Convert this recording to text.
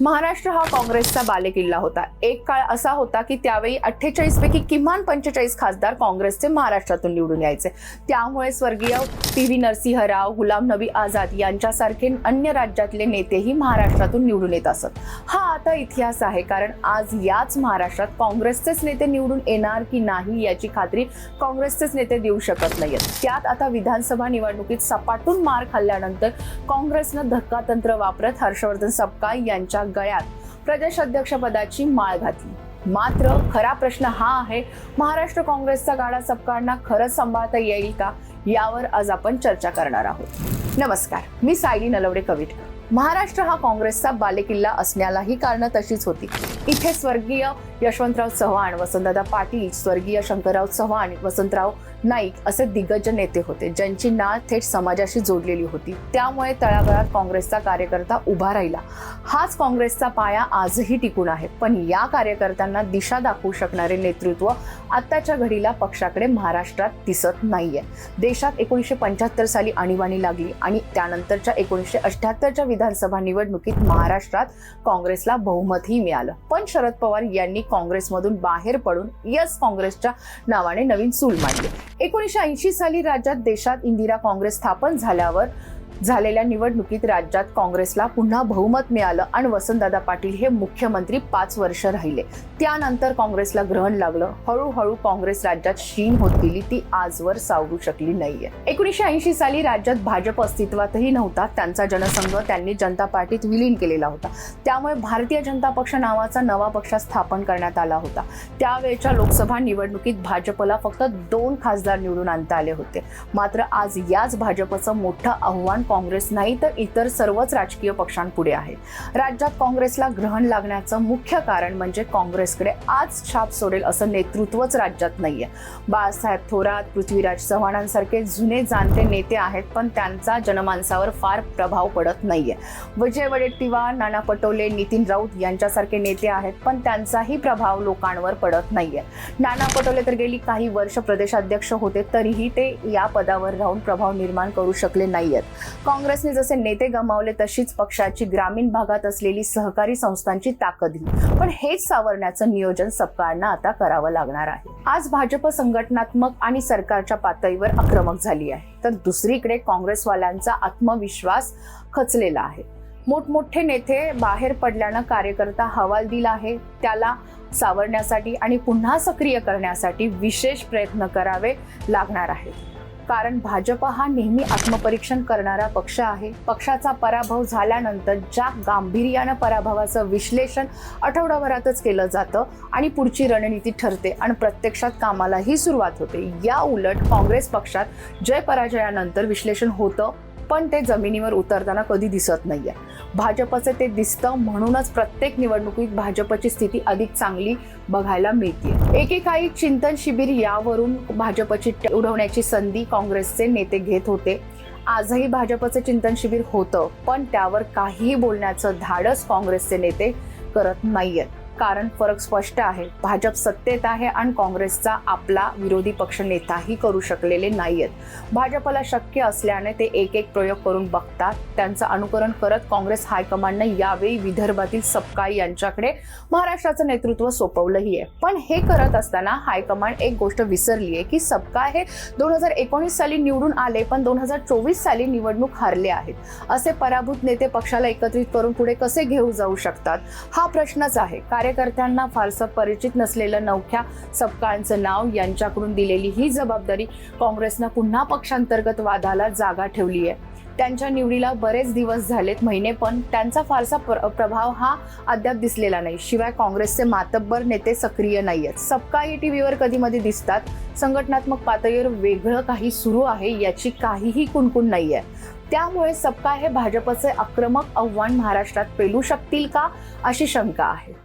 महाराष्ट्र हा काँग्रेसचा बालेकिल्ला होता. एक काळ असा होता की त्यावेळी अठ्ठेचाळीस पैकी किमान पंचेचाळीस खासदार काँग्रेसचे महाराष्ट्रातून निवडून यायचे. त्यामुळे स्वर्गीय पी व्ही नरसिंहराव गुलाम नबी आझाद यांच्यासारखे अन्य राज्यातले नेतेही महाराष्ट्रातून निवडून येत असत. हा आता इतिहास आहे कारण आज याच महाराष्ट्रात काँग्रेसचेच नेते निवडून येणार की नाही याची खात्री काँग्रेसचेच नेते देऊ शकत नाहीत. त्यात आता विधानसभा निवडणुकीत सपाटून मार खाल्ल्यानंतर काँग्रेसनं धक्कातंत्र वापरत हर्षवर्धन सपकाळ यांच्या गळ्यात प्रदेशाध्यक्षपदाची माळ घातली. मात्र खरा प्रश्न हा आहे महाराष्ट्र काँग्रेसचा गाडा सपकाळांना खरंच सांभाळता येईल का? यावर आज आपण चर्चा करणार आहोत. नमस्कार मी सायली नलवडे कविटकर महाराष्ट्र हा काँग्रेसचा बालेकिल्ला असण्यालाही कारणं तशीच होती. इथे स्वर्गीय यशवंतराव चव्हाण वसंतदादा पाटील स्वर्गीय शंकरराव चव्हाण वसंतराव नाईक असे दिग्गज नेते होते ज्यांची नाळ थेट समाजाशी जोडलेली होती. त्यामुळे तळागाळात काँग्रेसचा कार्यकर्ता उभा राहिला. हाच काँग्रेसचा पाया आजही टिकून आहे. पण या कार्यकर्त्यांना दिशा दाखवू शकणारे नेतृत्व आत्ताच्या घडीला पक्षाकडे महाराष्ट्रात दिसत नाहीये. देशात एकोणीसशे पंच्याहत्तर साली आणीबाणी लागली आणि त्यानंतरच्या एकोणीसशे अठ्याहत्तरच्या विधानसभा निवडणुकीत महाराष्ट्रात काँग्रेसला बहुमतही मिळालं. पण शरद पवार यांनी काँग्रेसमधून बाहेर पडून यस काँग्रेसच्या नावाने नवीन चूल मांडली. एकोणीसशे ऐंशी साली राज्यात देशात इंदिरा काँग्रेस स्थापन झाल्यावर झालेल्या निवडणुकीत राज्यात काँग्रेसला पुन्हा बहुमत मिळालं आणि वसंतदादा पाटील हे मुख्यमंत्री पाच वर्ष राहिले. त्यानंतर काँग्रेसला ग्रहण लागलं. हळूहळू काँग्रेस राज्यात शीन होत गेली ती आजवर सावरू शकली नाहीये. एकोणीसशे ऐंशी साली राज्यात भाजप अस्तित्वातही नव्हता. त्यांचा जनसंघ त्यांनी जनता पार्टीत विलीन केलेला होता. त्यामुळे भारतीय जनता पक्ष नावाचा नवा पक्ष स्थापन करण्यात आला होता. त्यावेळच्या लोकसभा निवडणुकीत भाजपला फक्त दोन खासदार निवडून आणता आले होते. मात्र आज याच भाजपचं मोठं आव्हान काँग्रेस नाही तर इतर सर्वच राजकीय पक्षांपुढे आहे. राज्यात काँग्रेसला ग्रहण लागण्याचं मुख्य कारण म्हणजे काँग्रेसकडे आज छाप सोडेल असं नेतृत्वच राज्यात नाहीये. बाळासाहेब थोरात पृथ्वीराज चव्हाणांसारखे जुने जाणते नेते आहेत पण त्यांचा जनमानसावर फार प्रभाव पडत नाहीये. विजय वडेट्टीवार नाना पटोले नितीन राऊत यांच्यासारखे नेते आहेत पण त्यांचाही प्रभाव लोकांवर पडत नाहीये. नाना पटोले तर गेली काही वर्ष प्रदेशाध्यक्ष होते तरीही ते या पदावर राहून प्रभाव निर्माण करू शकले नाहीयेत. काँग्रेसने जसे नेते गमावले तशीच पक्षाची ग्रामीण भागात असलेली सहकारी संस्थांची ताकदही पण हेच सावरण्याचं नियोजन सपकाळांना आता करावं लागणार आहे. आज भाजप संघटनात्मक आणि सरकारच्या पातळीवर आक्रमक झाली आहे. तर दुसरीकडे काँग्रेसवाल्यांचा आत्मविश्वास खचलेला आहे. मोठमोठे नेते बाहेर पडल्यानं कार्यकर्ता हवाल दिला आहे. त्याला सावरण्यासाठी आणि पुन्हा सक्रिय करण्यासाठी विशेष प्रयत्न करावे लागणार आहेत. कारण भाजप हा नेहमी आत्मपरीक्षण करणारा पक्ष आहे. पक्षाचा पराभव झाल्यानंतर ज्या गांभीर्यानं पराभवाचं विश्लेषण आठवडाभरातच केलं जातं आणि पुढची रणनीती ठरते आणि प्रत्यक्षात कामालाही सुरुवात होते. या उलट काँग्रेस पक्षात जय पराजयानंतर विश्लेषण होतं. पण ते जमिनीवर उतरताना कधी दिसत नाही आहे भाजपचं ते दिसतं म्हणूनच प्रत्येक निवडणुकीत भाजपची स्थिती अधिक चांगली बघायला मिळते एकेकाळी चिंतन शिबिर यावरून भाजपची उडवण्याची संधी काँग्रेसचे नेते घेत होते. आजही भाजपचं चिंतन शिबिर होतं पण त्यावर काहीही बोलण्याचं धाडस काँग्रेसचे नेते करत नाहीयेत. कारण फरक स्पष्ट आहे. भाजप सत्तेत आहे आणि काँग्रेसचा आपला विरोधी पक्ष नेताही करू शकलेले नाहीयेत. भाजपला शक्य असल्याने ते एक एक प्रयोग करून बघतात. त्यांचं अनुकरण करत काँग्रेस हायकमांडनं यावेळी विदर्भातील सपकाळी यांच्याकडे महाराष्ट्राचं नेतृत्व सोपवलंही आहे पण हे करत असताना हायकमांड एक गोष्ट विसरली आहे की सपकाळ हे दोन हजार एकोणीस साली निवडून आले पण दोन हजार चोवीस साली निवडणूक हारले आहेत. असे पराभूत नेते पक्षाला एकत्रित करून पुढे कसे घेऊ जाऊ शकतात? हा प्रश्नच आहे. कार्यकर्त्यांना फारसं परिचित नसलेलं नवख्या सपकाळांचं नाव यांच्याकडून दिलेली ही जबाबदारी काँग्रेसनं पुन्हा पक्षांतर्गत वादाला जागा ठेवली आहे. त्यांच्या निवडीला बरेच दिवस झालेत महिने पण त्यांचा फारसा प्र- प्रभाव हा अद्याप दिसलेला नाही. शिवाय काँग्रेसचे मातब्बर नेते सक्रिय नाहीयेत. टी टीव्हीवर कधी मध्ये दिसतात. संघटनात्मक पातळीवर वेगळं काही सुरू आहे याची काहीही कुणकुण नाहीये. त्यामुळे सबका हे भाजपचे आक्रमक आव्हान महाराष्ट्रात पेलू शकतील का अशी शंका आहे.